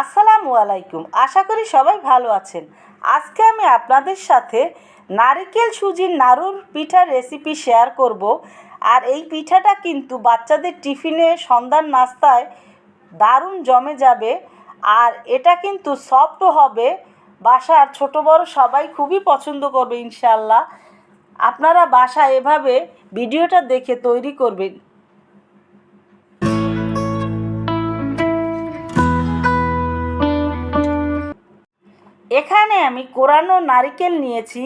আসসালামু আলাইকুম। আশা করি সবাই ভালো আছেন। আজকে আমি আপনাদের সাথে নারকেল সুজির নাড়ুর পিঠার রেসিপি শেয়ার করব। আর এই পিঠাটা কিন্তু বাচ্চাদের টিফিনে সন্ধ্যার নাস্তায় দারুণ জমে যাবে। আর এটা কিন্তু সফটও হবে। বাসার ছোট বড় সবাই খুবই পছন্দ করবে ইনশাল্লাহ আপনারা বাসা এভাবে ভিডিওটা দেখে তৈরি করবেন। আমি কোরানো নারিকেল নিয়েছি,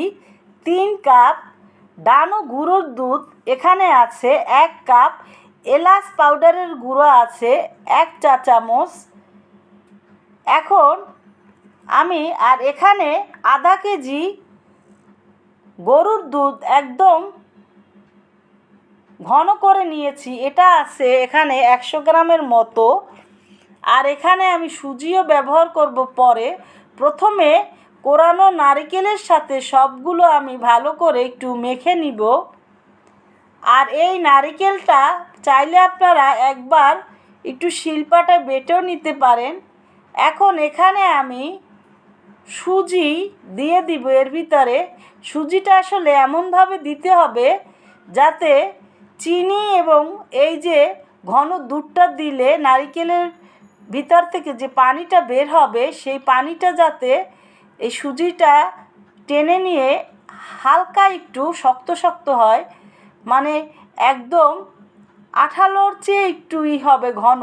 তিন কাপ ডানো গুঁড়োর দুধ, এখানে আছে এক কাপ এলাচ পাউডারের গুঁড়ো আছে, এক চা চামচ। এখন আমি, আর এখানে আধা কেজি গরুর দুধ একদম ঘন করে নিয়েছি, এটা আছে এখানে একশো গ্রামের মতো। আর এখানে আমি সুজিও ব্যবহার করব পরে। প্রথমে কোরানো নারকেলের সাথে সবগুলো আমি ভালো করে একটু মেখে নিব। আর এই নারিকেলটা চাইলে আপনারা একবার একটু শিল্পাটা বেটেও নিতে পারেন। এখন এখানে আমি সুজি দিয়ে দিব এর ভিতরে। সুজিটা আসলে এমনভাবে দিতে হবে যাতে চিনি এবং এই যে ঘন দুধটা দিলে নারিকেলের ভিতর থেকে যে পানিটা বের হবে, সেই পানিটা যাতে এই সুজিটা টেনে নিয়ে হালকা একটু শক্ত শক্ত হয় মানে একদম আঠালোর চেয়ে একটু ই হবে ঘন।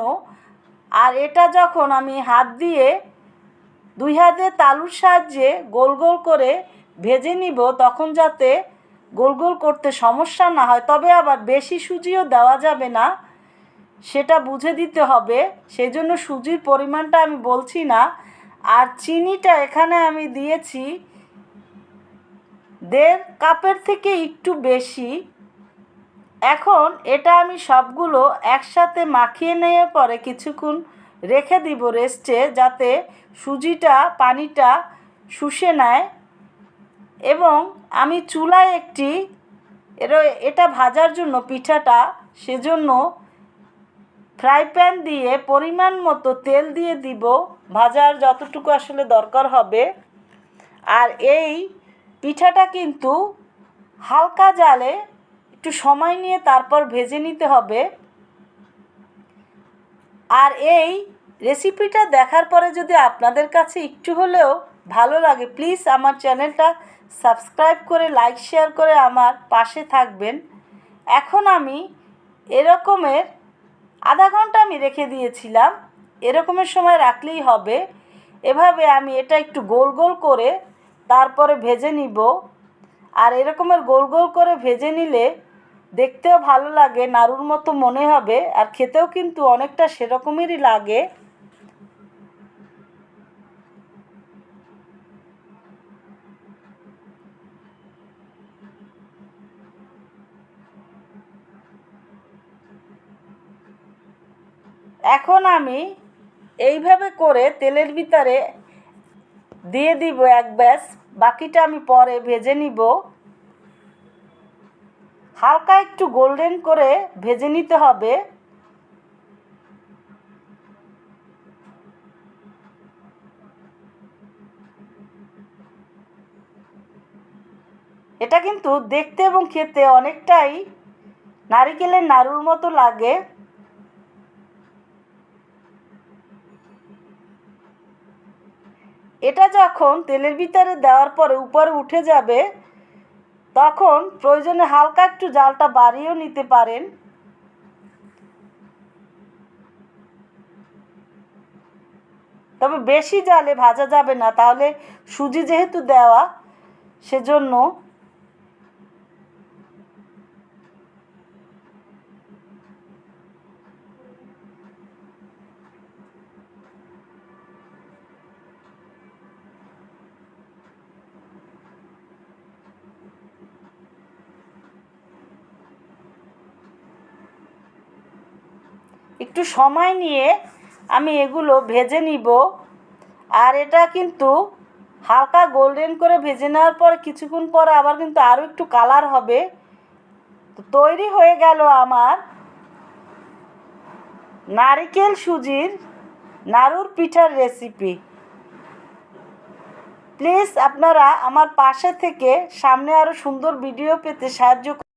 আর এটা যখন আমি হাত দিয়ে দুই হাতে তালুর সাহায্যে গোল গোল করে ভেজে নিব, তখন যাতে গোল গোল করতে সমস্যা না হয়। তবে আবার বেশি সুজিও দেওয়া যাবে না, সেটা বুঝে দিতে হবে। সেই জন্য সুজির পরিমাণটা আমি বলছি না। আর চিনিটা এখানে আমি দিয়েছি দেড় কাপের থেকে একটু বেশি। এখন এটা আমি সবগুলো একসাথে মাখিয়ে নেওয়ার পরে কিছুক্ষণ রেখে দিব রেস্টে যাতে সুজিটা, পানিটা শুষে নেয়। এবং আমি চুলায় একটি এটা ভাজার জন্য পিঠাটা, সেজন্য ফ্রাই প্যান দিয়ে পরিমাণ মতো তেল দিয়ে দিব। ভাজার যতটুকু আসলে দরকার হবে। আর এই পিঠাটা কিন্তু হালকা জালে একটু সময় নিয়ে তারপর ভেজে নিতে হবে। আর এই রেসিপিটা দেখার পরে যদি আপনাদের কাছে একটু হলেও ভালো লাগে, প্লিজ আমার চ্যানেলটা সাবস্ক্রাইব করে, লাইক, শেয়ার করে আমার পাশে থাকবেন। এখন আমি এরকমের আধা ঘণ্টা আমি রেখে দিয়েছিলাম। এরকমের সময় রাখলেই হবে। এভাবে আমি এটা একটু গোল গোল করে তারপরে ভেজে নিব। আর এরকমের গোল গোল করে ভেজে নিলে দেখতেও ভালো লাগে, নাড়ুর মতো মনে হবে। আর খেতেও কিন্তু অনেকটা সেরকমেরই লাগে। এখন আমি এইভাবে করে তেলের ভিতরে দিয়ে দিব এক ব্যাস, বাকিটা আমি পরে ভেজে নিব। হালকা একটু গোল্ডেন করে ভেজে নিতে হবে। এটা কিন্তু দেখতে এবং খেতে অনেকটাই নারিকেলের নাড়ুর মতো লাগে। এটা যখন তেলের ভিতরে দেওয়ার পরে উপরে উঠে যাবে, তখন প্রয়োজনে হালকা একটু জালটা বাড়িয়েও নিতে পারেন। তবে বেশি জালে ভাজা যাবে না, তাহলে সুজি যেহেতু দেওয়া, সেজন্য একটু সময় নিয়ে আমি এগুলো ভেজে নিব। আর এটা কিন্তু হালকা গোল্ডেন করে ভেজে নেওয়ার পর কিছুক্ষণ পরে আবার কিন্তু আরও একটু কালার হবে। তৈরি হয়ে গেল আমার নারিকেল সুজির নাড়ুর পিঠার রেসিপি প্লিজ আপনারা আমার পাশে থেকে সামনে আরও সুন্দর ভিডিও পেতে সাহায্য